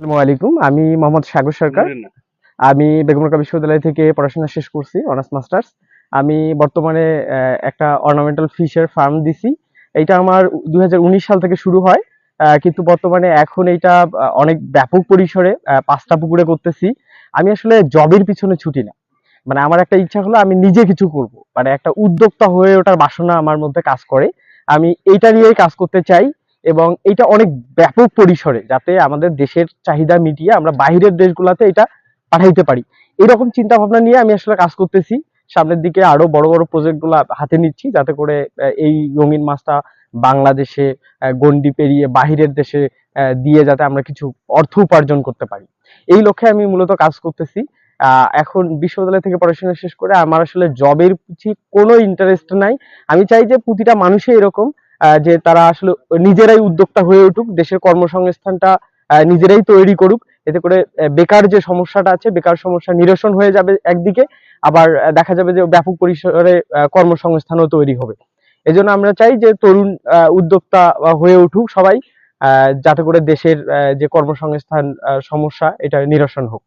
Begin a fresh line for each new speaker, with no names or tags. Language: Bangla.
আসসালামু আলাইকুম। আমি মোহাম্মদ সাগর সরকার। আমি বেগমরকা বিশ্ববিদ্যালয় থেকে পড়াশোনা শেষ করছি অনার্স মাস্টার্স। আমি বর্তমানে একটা অর্নামেন্টাল ফিশের ফার্ম দিছি। এটা আমার দুই সাল থেকে শুরু হয় কিন্তু বর্তমানে এখন এটা অনেক ব্যাপক পরিসরে পাঁচটা পুকুরে করতেছি। আমি আসলে জবের পিছনে ছুটি না। মানে আমার একটা ইচ্ছা হলো আমি নিজে কিছু করব। মানে একটা উদ্যোক্তা হয়ে ওঠার বাসনা আমার মধ্যে কাজ করে। আমি এইটা নিয়েই কাজ করতে চাই। এবং এটা অনেক ব্যাপক পরিসরে যাতে আমাদের দেশের চাহিদা মিটিয়ে আমরা বাইরের দেশগুলোতে এটা পাঠাইতে পারি। এরকম চিন্তা ভাবনা নিয়ে আমি আসলে কাজ করতেছি। সামনের দিকে আরও বড় বড় প্রজেক্টগুলা হাতে নিচ্ছি যাতে করে এই রঙিন মাছটা বাংলাদেশে গণ্ডি পেরিয়ে বাহিরের দেশে দিয়ে যাতে আমরা কিছু অর্থ উপার্জন করতে পারি। এই লক্ষ্যে আমি মূলত কাজ করতেছি। এখন বিশ্ববিদ্যালয় থেকে পড়াশোনা শেষ করে আমার আসলে জবের পিছিয়ে কোনো ইন্টারেস্ট নাই। আমি চাই যে প্রতিটা মানুষই এরকম যে তারা আসলে নিজেরাই উদ্যোক্তা হয়ে উঠুক, দেশের কর্মসংস্থানটা নিজেরাই তৈরি করুক, এতে করে বেকার যে সমস্যাটা আছে, বেকার সমস্যা নিরসন হয়ে যাবে একদিকে, আবার দেখা যাবে যে ব্যাপক পরিসরে কর্মসংস্থানও তৈরি হবে। এজন্য আমরা চাই যে তরুণ উদ্যোক্তা হয়ে উঠুক সবাই যাতে করে দেশের যে কর্মসংস্থান সমস্যা, এটা নিরসন হোক।